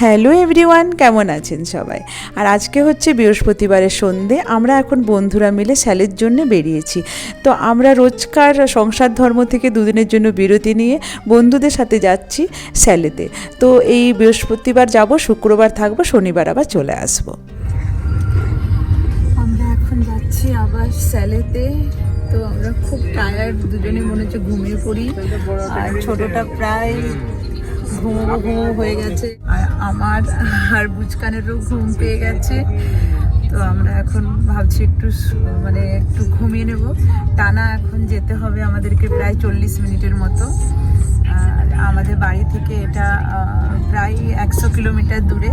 Hello everyone, কেমন আছেন সবাই? আর আজকে হচ্ছে বৃহস্পতিবারের সন্ধে, আমরা এখন বন্ধুরা মিলে স্যালের জন্য বেরিয়েছি। তো আমরা রোজকার সংসার ধর্ম থেকে দুদিনের জন্য বিরতি নিয়ে বন্ধুদের সাথে যাচ্ছি স্যালেতে। তো এই বৃহস্পতিবার যাব, শুক্রবার থাকব, শনিবার আবার চলে আসব। আমরা এখন যাচ্ছি আবার স্যালেতে। তো আমরা খুব টায়ার্ড দুজনে মনে হচ্ছে ঘুমিয়ে পড়ি। আর ছোটটা প্রায় ঘুমো ঘুমো হয়ে গেছে। আমার আর বুচকানেরও ঘুম পেয়ে গেছে। তো আমরা এখন ভাবছি একটু মানে একটু ঘুমিয়ে নেব। টানা এখন যেতে হবে আমাদেরকে প্রায় চল্লিশ মিনিটের মতো। আর আমাদের বাড়ি থেকে এটা প্রায় একশো কিলোমিটার দূরে।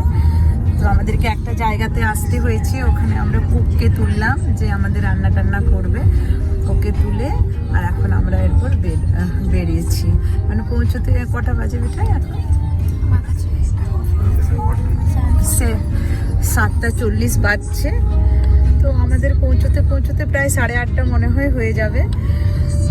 তো আমাদেরকে একটা জায়গাতে আসতে হয়েছে। ওখানে আমরা কুককে তুললাম যে আমাদের রান্না টান্না করবে। ওকে তুলে আর এখন আমরা এরপর বের- বেরিয়েছি। মানে পৌঁছতে কটা বাজে বেটাই এখন? সাতটা চল্লিশ বাজছে। তো আমাদের পৌঁছতে পৌঁছতে প্রায় সাড়ে আটটা মনে হয় হয়ে যাবে।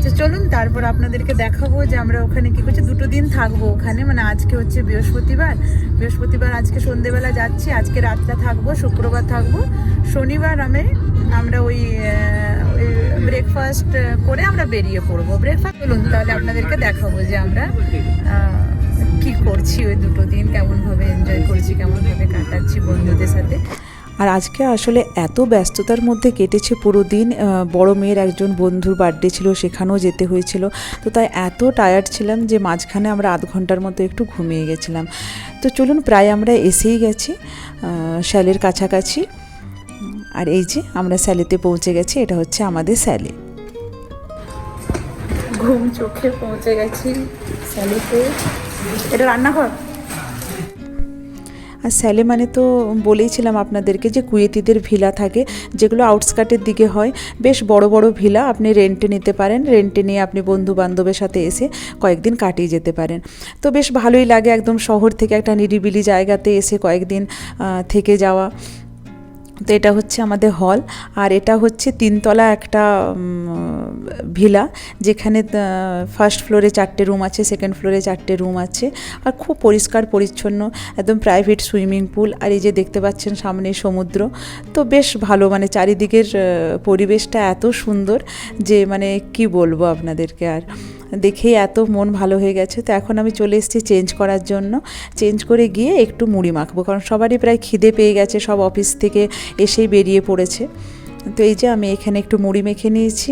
তো চলুন, তারপর আপনাদেরকে দেখাবো যে আমরা ওখানে কি করছি। দুটো দিন থাকব ওখানে মানে আজকে হচ্ছে বৃহস্পতিবার। বৃহস্পতিবার আজকে সন্ধেবেলা যাচ্ছি, আজকে রাতটা থাকব, শুক্রবার থাকব। শনিবার আমি, আমরা ওই ব্রেকফাস্ট করে আমরা বেরিয়ে পড়ব। ব্রেকফাস্ট চলুন, তাহলে আপনাদেরকে দেখাবো যে আমরা কি করছি ওই দুটো দিন কেমনভাবে এনজয় করছি কেমনভাবে কাটাচ্ছি বন্ধুদের সাথে। আর আজকে আসলে এত ব্যস্ততার মধ্যে কেটেছে পুরো দিন বড় মেয়ের একজন বন্ধুর বার্থডে ছিল সেখানেও যেতে হয়েছিল। তো তাই এত টায়ার্ড ছিলাম যে মাঝখানে আমরা আধ ঘণ্টার মতো একটু ঘুমিয়ে গেছিলাম। তো চলুন প্রায় আমরা এসেই গেছি আহ, স্যালের কাছাকাছি। আর এই যে আমরা স্যালেতে পৌঁছে গেছি এটা হচ্ছে আমাদের স্যালে ঘুম চোখে পৌঁছে গেছি স্যালিতে এটা রান্নাঘর? আর স্যালে মানে তো বলেইছিলাম আপনাদেরকে যে কুয়েতিদের ভিলা থাকে, যেগুলো আউটস্কার্টের দিকে হয়। বেশ বড় বড় ভিলা, আপনি রেন্টে নিতে পারেন। রেন্টে নিয়ে আপনি বন্ধু বান্ধবের সাথে এসে কয়েকদিন কাটিয়ে যেতে পারেন। তো বেশ ভালোই লাগে একদম শহর থেকে একটা নিরিবিলি জায়গাতে এসে কয়েকদিন থেকে যাওয়া। তো এটা হচ্ছে আমাদের হল, আর এটা হচ্ছে তিনতলা একটা ভিলা, যেখানে ফার্স্ট ফ্লোরে চারটে রুম আছে সেকেন্ড ফ্লোরে চারটে রুম আছে, আর খুব পরিষ্কার, পরিচ্ছন্ন, একদম প্রাইভেট সুইমিং পুল আর এই যে দেখতে পাচ্ছেন সামনে সমুদ্র, তো বেশ ভালো মানে চারিদিকের পরিবেশটা এত সুন্দর যে মানে কি বলব আপনাদেরকে আর। দেখেই এত মন ভালো হয়ে গেছে। তো এখন আমি চলে এসেছি চেঞ্জ করার জন্য। চেঞ্জ করে গিয়ে একটু মুড়ি মাখবো কারণ সবারই প্রায় খিদে পেয়ে গেছে সব অফিস থেকে এসেই বেরিয়ে পড়েছে। তো এই যে আমি এখানে একটু মুড়ি মেখে নিয়েছি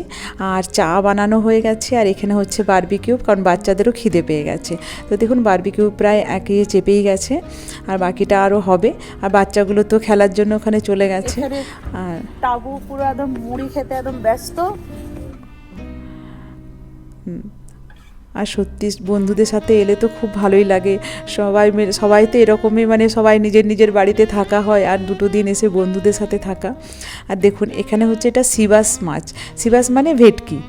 আর চা বানানো হয়ে গেছে আর এখানে হচ্ছে বারবিকিউ কারণ বাচ্চাদেরও খিদে পেয়ে গেছে। তো দেখুন বারবিকিউ প্রায় একে চেপেই গেছে আর বাকিটা আরও হবে। আর বাচ্চাগুলো তো খেলার জন্য ওখানে চলে গেছে। আর তাবু পুরো একদম মুড়ি খেতে একদম ব্যস্ত। আর সত্যি বন্ধুদের সাথে এলে তো খুব ভালোই লাগে সবাই মিলে সবাই তো এরকমই মানে সবাই নিজের নিজের বাড়িতে থাকা হয় আর দুটো দিন এসে বন্ধুদের সাথে থাকা আর দেখুন এখানে হচ্ছে এটা সিবাস মাছ সিবাস মানে ভেটকি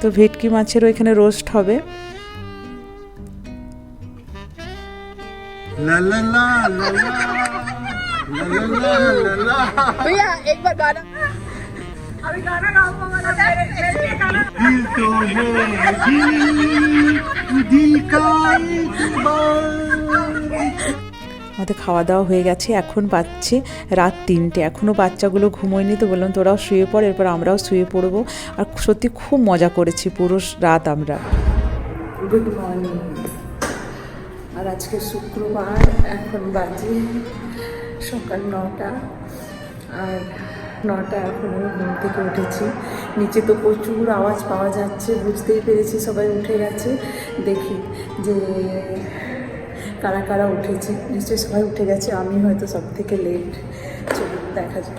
তো ভেটকি মাছেরও এখানে রোস্ট হবে la la la la la la la दिल तो है दिल दिल का एतबार আমাদের খাওয়া দাওয়া হয়ে গেছে এখন বাজছে রাত তিনটে এখনও বাচ্চাগুলো ঘুমোয়নি তো বললাম তোরাও শুয়ে পড় এরপর আমরাও শুয়ে পড়বো আর সত্যি খুব মজা করেছি পুরো রাত আমরা গুড মর্নিং আর আজকে শুক্রবার এখন বাজে সকাল নটা আর নটা এখন আমি ঘুম থেকে উঠেছি। নিচে তো প্রচুর আওয়াজ পাওয়া যাচ্ছে বুঝতেই পেরেছি সবাই উঠে গেছে। দেখি যে কারা কারা উঠেছে। নিশ্চয়ই সবাই উঠে গেছে আমি হয়তো সব থেকে লেট চলুন দেখা যাক।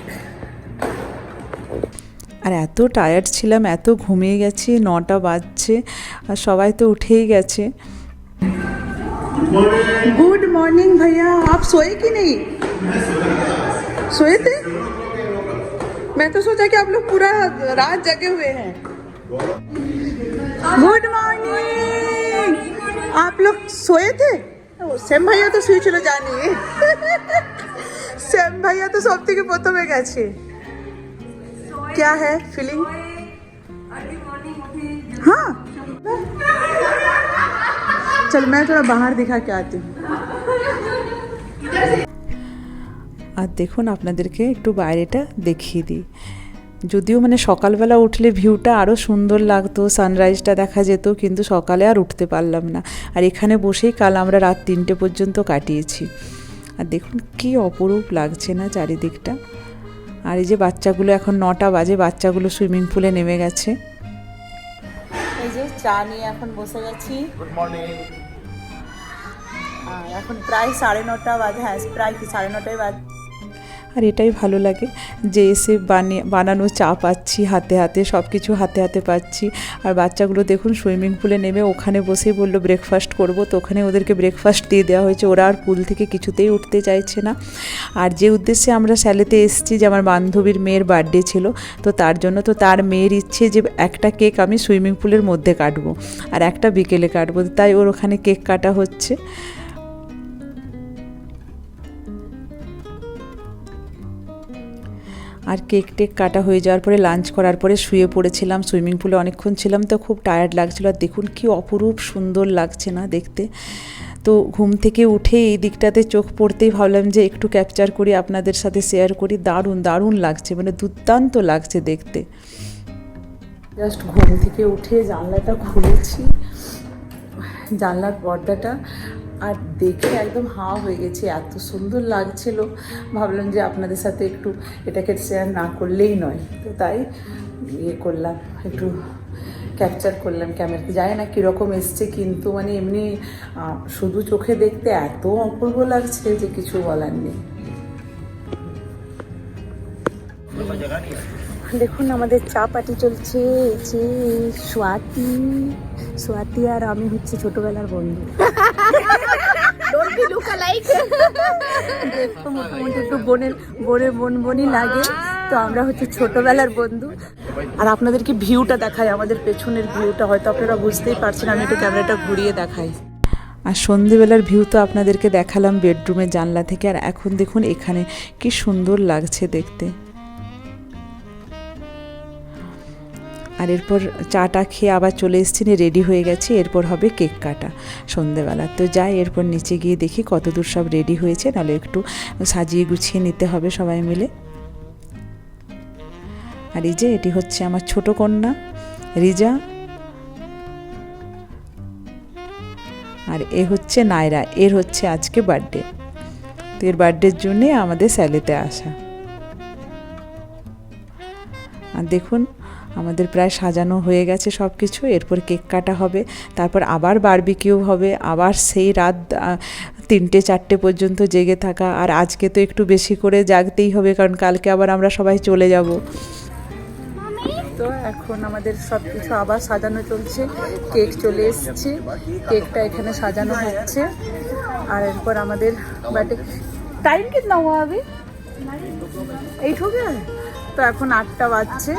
আর এত টায়ার্ড ছিলাম এত ঘুমিয়ে গেছি নটা বাজছে আর সবাই তো উঠেই গেছে। গুড মর্নিং ভাইয়া আপ সোয়ে কি নেই? সোয়েতে मैं तो सोचा कि आप लोग पूरा रात जगे हुए हैं गुड मॉर्निंग आप लोग सोए थे ও, শ্যাম ভাইয়া তো শুয়েছিল জানি শ্যাম ভাইয়া তো সব থেকে প্রথমে গেছে क्या है फीलिंग हाँ चल मैं थोड़ा बाहर दिखा के आती हूँ আর দেখুন আপনাদেরকে একটু বাইরেটা দেখিয়ে দিই। যদিও মানে সকালবেলা উঠলে ভিউটা আরও সুন্দর লাগতো সানরাইজটা দেখা যেত কিন্তু সকালে আর উঠতে পারলাম না। আর এখানে বসেই কাল আমরা রাত তিনটে পর্যন্ত কাটিয়েছি। আর দেখুন কি অপরূপ লাগছে না চারিদিকটা। আর এই যে বাচ্চাগুলো এখন নটা বাজে বাচ্চাগুলো সুইমিং পুলে নেমে গেছে। এই যে চা নিয়ে এখন বসে গেছি। গুড মর্নিং আর এখন প্রায় সাড়ে নটা বাজে হ্যাঁ প্রায় কি সাড়ে নটায় বাজে। আর এটাই ভালো লাগে যে এসে বানিয়ে বানানো চা পাচ্ছি, হাতে হাতে সব কিছু হাতে হাতে পাচ্ছি। আর বাচ্চাগুলো দেখুন সুইমিং পুলে নেমে ওখানে বসেই বলল ব্রেকফাস্ট করব। তো ওখানে ওদেরকে ব্রেকফাস্ট দিয়ে দেওয়া হয়েছে। ওরা আর পুল থেকে কিছুতেই উঠতে চাইছে না। আর যে উদ্দেশ্যে আমরা স্যালেতে এসেছি, যে আমার বান্ধবীর মেয়ের বার্থডে ছিল, তো তার জন্য তো তার মেয়ের ইচ্ছে যে একটা কেক আমি সুইমিং পুলের মধ্যে কাটবো। আর একটা বিকেলে কাটবো। তাই ওর ওখানে কেক কাটা হচ্ছে। আর কেক টেক কাটা হয়ে যাওয়ার পরে লাঞ্চ করার পরে শুয়ে পড়েছিলাম সুইমিং পুলে অনেকক্ষণ ছিলাম, তো খুব টায়ার্ড লাগছিল। আর দেখুন কি অপরূপ সুন্দর লাগছে না দেখতে। তো ঘুম থেকে উঠে এই দিকটাতে চোখ পড়তেই ভাবলাম যে একটু ক্যাপচার করি, আপনাদের সাথে শেয়ার করি। দারুণ দারুণ লাগছে মানে দুর্দান্ত লাগছে দেখতে। জাস্ট ঘুম থেকে উঠে জানলাটা খুলেছি, জানলার পর্দাটা। আর দেখে একদম হাওয়া হয়ে গেছে, এত সুন্দর লাগছিল। ভাবলাম যে আপনাদের সাথে একটু এটাকে শেয়ার না করলেই নয়। তো তাই ইয়ে করলাম, একটু ক্যাপচার করলাম ক্যামেরাতে জানি না কীরকম এসছে, কিন্তু মানে এমনি শুধু চোখে দেখতে এত অপূর্ব লাগছে যে কিছু বলার নেই। দেখুন, আমাদের চা পাটি চলছে। যে সোয়াতি সোয়াতি আর আমি হচ্ছে ছোটবেলার বন্ধু। একটু বোনের বোনের বোন বোনই লাগে। তো আমরা হচ্ছে ছোটবেলার বন্ধু। আর আপনাদেরকে ভিউটা দেখাই, আমাদের পেছনের ভিউটা হয়তো আপনারা বুঝতেই পারছেন, আমি একটু ক্যামেরাটা ঘুরিয়ে দেখাই। আর সন্ধেবেলার ভিউ তো আপনাদেরকে দেখালাম বেডরুমের জানলা থেকে। আর এখন দেখুন, এখানে কি সুন্দর লাগছে দেখতে। আর এরপর চাটা খেয়ে আবার চলে এসেছি রেডি হয়ে গেছি, এরপর হবে কেক কাটা সন্ধেবেলা। তো যাই, এরপর নিচে গিয়ে দেখি কতদূর সব রেডি হয়েছে, নাহলে একটু সাজিয়ে গুছিয়ে নিতে হবে সবাই মিলে। আর এই যে, এটি হচ্ছে আমার ছোট কন্যা, রিজা। আর এ হচ্ছে নায়রা, এর হচ্ছে আজকে বার্থডে তো এর বার্থডের জন্যে আমাদের স্যালিতে আসা। আর দেখুন আমাদের প্রায় সাজানো হয়ে গেছে সব কিছু এরপর কেক কাটা হবে, তারপর আবার বারবিকিউ হবে, আবার সেই রাত তিনটে, চারটে পর্যন্ত জেগে থাকা, আর আজকে তো একটু বেশি করে জাগতেই হবে, কারণ কালকে আবার আমরা সবাই চলে যাব। তো এখন আমাদের সব কিছু আবার সাজানো চলছে, কেক চলে এসছে, কেকটা এখানে সাজানো হচ্ছে, আর এরপর আমাদের বাটে টাইম কিতনা হুয়া আবি তো এখন আটটা বাজছে।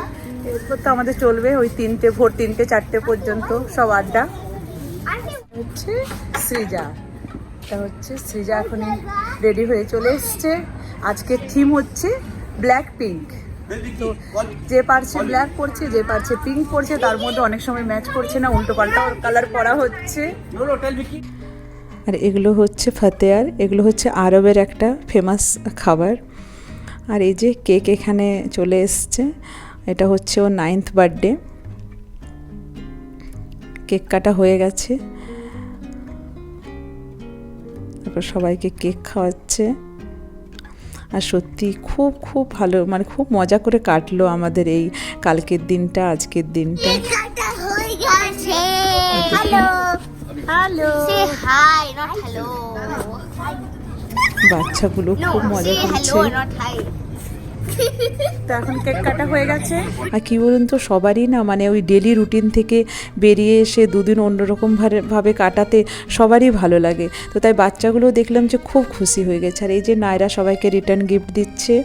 এরপর তো আমাদের চলবে ওই তিনটে, ভোর তিনটে, চারটে পর্যন্ত সব আড্ডা। হচ্ছে সৃজা। এটা হচ্ছে সৃজা এখন রেডি হয়ে চলে এসছে। আজকে থিম হচ্ছে ব্ল্যাক পিঙ্ক তো যে পারছে ব্ল্যাক পরছে, যে পারছে পিঙ্ক পরছে, তার মধ্যে অনেক সময় ম্যাচ করছে না উল্টো পাল্টা কালার পরা হচ্ছে। আর এগুলো হচ্ছে ফাতেয়ার, এগুলো হচ্ছে আরবের একটা ফেমাস খাবার। আর এই যে কেক এখানে চলে এসছে। এটা হচ্ছে ওর নাইন্থ বার্থডে কেক কাটা হয়ে গেছে। তারপর সবাইকে কেক খাওয়াচ্ছে। আর সত্যি খুব খুব ভালো মানে খুব মজা করে কাটলো আমাদের এই কালকের দিনটা আজকের দিনটা। কাটা হয়ে গেছে। Hello hello say hi not hello বাচ্চাগুলো খুব মজা করছে। তো এখন কেক কাটা হয়ে গেছে। আর কী বলুন তো সবারই না মানে ওই ডেলি রুটিন থেকে বেরিয়ে এসে দুদিন অন্যরকম ভাবে- কাটাতে সবারই ভালো লাগে। তো তাই বাচ্চাগুলো দেখলাম যে খুব খুশি হয়ে গেছে। আর এই যে নায়রা সবাইকে রিটার্ন গিফট দিচ্ছে।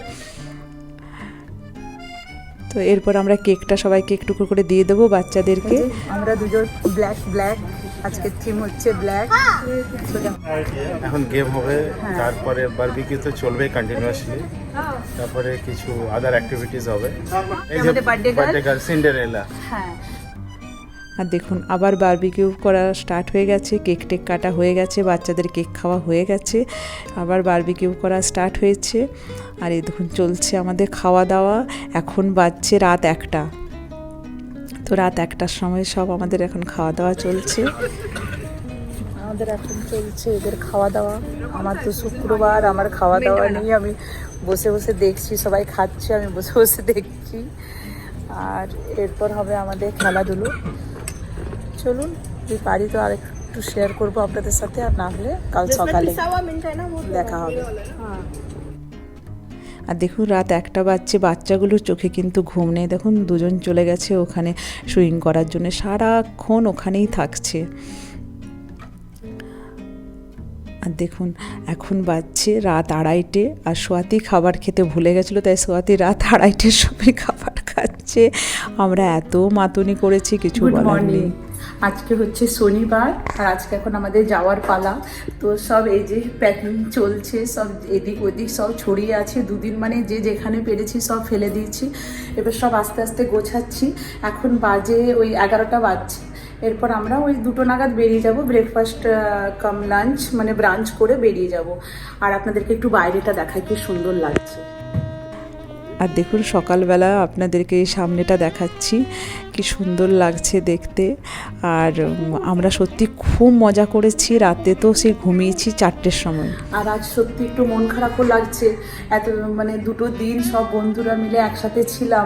তো এরপর আমরা কেকটা সবাইকে একটু করে দিয়ে দেবো বাচ্চাদেরকে। আমরা দুজন ব্ল্যাক ব্ল্যাক আজকে থিম হচ্ছে ব্ল্যাক এখন গেম হবে তারপরে বারবিকিউ তো চলবে কন্টিনিউয়াসলি তারপরে কিছু আদার অ্যাক্টিভিটিজ হবে। এই যে? বার্থডে গার্ল সিন্ডারেলা হ্যাঁ। আর দেখুন আবার বারবিকিউ করা স্টার্ট হয়ে গেছে কেক টেক কাটা হয়ে গেছে বাচ্চাদের কেক খাওয়া হয়ে গেছে। আবার বারবিকিউ করা স্টার্ট হয়েছে। আর এই দেখুন চলছে আমাদের খাওয়া দাওয়া। এখন বাজছে রাত একটা। তো রাত একটার সময় সব আমাদের এখন খাওয়া দাওয়া চলছে। আমাদের এখন চলছে এদের খাওয়া দাওয়া। আমার তো শুক্রবার আমার খাওয়া দাওয়া নেই আমি বসে বসে দেখছি সবাই খাচ্ছে আমি বসে বসে দেখছি। আর এরপর হবে আমাদের খেলাধুলো। চলুন যদি পারি তো আর একটু শেয়ার করব আপনাদের সাথে আর না হলে কাল সকালে দেখা হবে। আর দেখুন রাত একটা বাজছে, বাচ্চাগুলোর চোখে কিন্তু ঘুম নেই। দেখুন দুজন চলে গেছে ওখানে সুইং করার জন্য, সারাক্ষণ ওখানেই থাকছে। আর দেখুন, এখন বাজছে রাত আড়াইটে আর সোয়াতি খাবার খেতে ভুলে গেছিল, তাই সোয়াতি রাত আড়াইটের সময় খাবার খাচ্ছে। আমরা এত মাতুনি করেছি কিছু বলার নেই। আজকে হচ্ছে শনিবার আর আজকে এখন আমাদের যাওয়ার পালা। তো সব এই যে প্যাকিং চলছে সব এদিক ওদিক সব ছড়িয়ে আছে। দুদিন মানে যে যেখানে পেরেছি সব ফেলে দিয়েছি। এবার সব আস্তে আস্তে গোছাচ্ছি। এখন বাজে ওই এগারোটা বাজছে। এরপর আমরা ওই দুটো নাগাদ বেরিয়ে যাব। ব্রেকফাস্ট কাম লাঞ্চ মানে ব্রাঞ্চ করে বেরিয়ে যাব। আর আপনাদেরকে একটু বাইরেটা দেখাই কি সুন্দর লাগছে। আর দেখুন সকালবেলা আপনাদেরকে সামনেটা দেখাচ্ছি, কি সুন্দর লাগছে দেখতে। আর আমরা সত্যি খুব মজা করেছি, রাতে তো সে ঘুমিয়েছি চারটের সময়। আর আজ সত্যি একটু মন খারাপও লাগছে। এত মানে দুটো দিন সব বন্ধুরা মিলে একসাথে ছিলাম,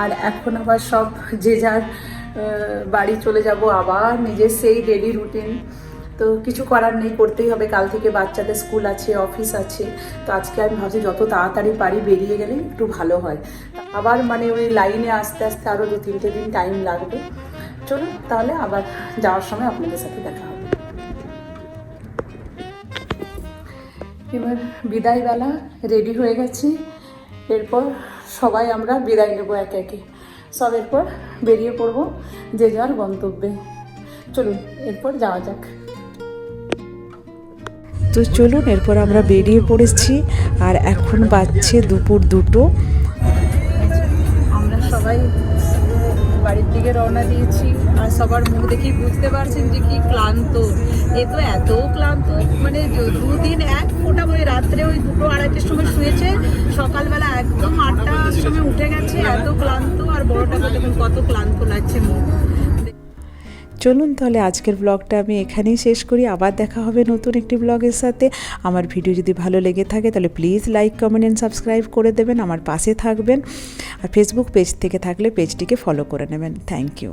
আর এখন আবার সব যে যার বাড়ি চলে যাব, আবার নিজের সেই ডেলি রুটিন তো কিছু করার নেই, করতেই হবে। কাল থেকে বাচ্চাদের স্কুল আছে, অফিস আছে। তো আজকে আমি ভাবছি যত তাড়াতাড়ি পারি বেরিয়ে গেলে একটু ভালো হয়। আবার মানে ওই লাইনে আস্তে আস্তে আরও দু তিনটে দিন টাইম লাগবে। চলুন তাহলে আবার যাওয়ার সময় আপনাদের সাথে দেখা হবে। এবার বিদায়বেলা রেডি হয়ে গেছি। এরপর সবাই আমরা বিদায় নেব একে একে। সব এরপর বেরিয়ে পড়ব যে যার গন্তব্যে। চলুন, এরপর যাওয়া যাক। তো চলুন, এরপর আমরা বেরিয়ে পড়েছি আর এখন বাজছে দুপুর দুটো। আমরা সবাই বাড়ির দিকে রওনা দিয়েছি আর সবার মুখ দেখেই বুঝতে পারছেন যে কি ক্লান্ত। এ তো এত ক্লান্ত মানে দুদিন এক ফোঁটা ওই রাত্রে ওই দুটো আড়াইটের সময় শুয়েছে, সকালবেলা একদম আটটার সময় উঠে গেছে, এত ক্লান্ত আর দেখুন কত ক্লান্ত লাগছে মুখ। চলুন তাহলে আজকের ব্লগটা আমি এখানেই শেষ করি। আবার দেখা হবে নতুন একটি ব্লগের সাথে। আমার ভিডিও যদি ভালো লেগে থাকে তাহলে please like comment and subscribe করে দেবেন। আমার পাশে থাকবেন। আর ফেসবুক পেজ থেকে থাকলে পেজটিকে ফলো করে নেবেন। Thank you